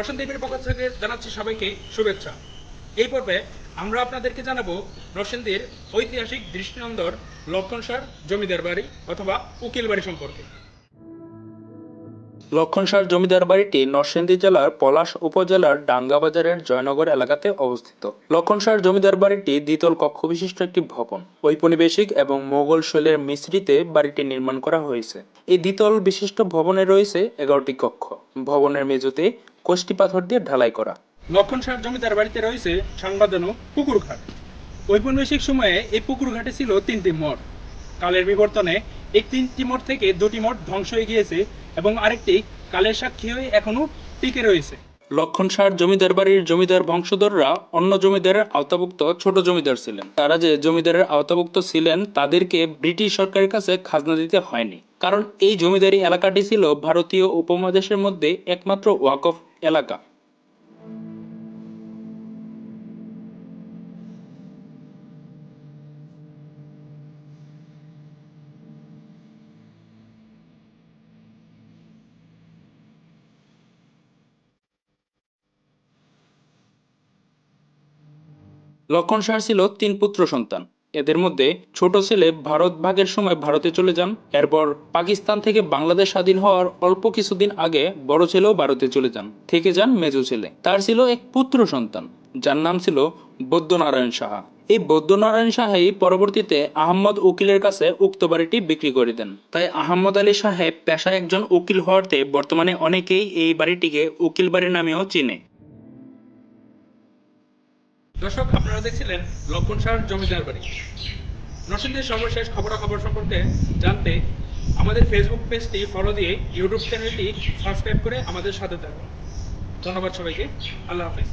রোশন দেবীর পক্ষ থেকে জানাচ্ছি সবাইকে শুভেচ্ছা। এই পর্বে আমরা আপনাদেরকে জানাব রোশনদের ঐতিহাসিক দৃষ্টিনন্দর লক্ষণসার জমিদার বাড়ি অথবা উকিল বাড়ি সম্পর্কে। লক্ষণসার জমিদার বাড়িটি নরসিংদী জেলার পলাশ উপজেলার ডাঙ্গাবাজারের জয়নগর এলাকাতে অবস্থিত। লক্ষণসার জমিদার বাড়িটি দ্বিতল কক্ষ বিশিষ্ট একটি ভবন। ঔপনিবেশিক এবং মোগল শৈলের মিশ্রিতে বাড়িটি নির্মাণ করা হয়েছে। এই দ্বিতল বিশিষ্ট ভবনে রয়েছে এগারোটি কক্ষ। ভবনের মেঝেতে কোষ্টি পাথর দিয়ে ঢালাই করা। লক্ষণসার জমিদার বাড়িতে রয়েছে সংবাদন পুকুর ঘাট ঔপনিবেশিক সময়ে এই পুকুর ঘাটে ছিল তিনটি মঠ কালের বিবর্তনে এই তিনটি মঠ থেকে দুটি মঠ ধ্বংস হয়ে গিয়েছে এবং আরেকটি কালের সাক্ষী হয়ে এখনও টিকে রয়েছে। লক্ষণসার জমিদার বাড়ির জমিদার বংশধররা অন্য জমিদারের আওতাভুক্ত ছোট জমিদার ছিলেন। তারা যে জমিদারের আওতাভুক্ত ছিলেন তাদেরকে ব্রিটিশ সরকারের কাছে খাজনা দিতে হয়নি। কারণ এই জমিদারি এলাকাটি ছিল ভারতীয় উপমহাদেশের মধ্যে একমাত্র ওয়াকফ এলাকা। লক্ষণ শাহ ছিল তিন পুত্র সন্তান। এদের মধ্যে ছোট ছেলে ভারত ভাগের সময় ভারতে চলে যান। এরপর পাকিস্তান থেকে বাংলাদেশ স্বাধীন হওয়ার অল্প কিছুদিন আগে বড় ছেলেও ভারতে চলে যান, থেকে যান মেজো ছেলে। তার ছিল এক পুত্র সন্তান, যার নাম ছিল বৌদ্ধনারায়ণ সাহা। এই বৌদ্ধনারায়ণ সাহাই পরবর্তীতে আহম্মদ উকিলের কাছে উক্ত বাড়িটি বিক্রি করে দেন। তাই আহম্মদ আলী সাহেব পেশায় একজন উকিল হওয়াতে বর্তমানে অনেকেই এই বাড়িটিকে উকিল বাড়ি নামেও চিনে। দর্শক, আপনারা দেখছিলেন লক্ষণ সার জমিদার বাড়ি। নরসিংদীর সর্বশেষ খবরাখবর সম্পর্কে জানতে আমাদের ফেসবুক পেজটি ফলো দিয়ে ইউটিউব চ্যানেলটি সাবস্ক্রাইব করে আমাদের সাথে থাকুন। ধন্যবাদ সবাইকে। আল্লাহ হাফেজ।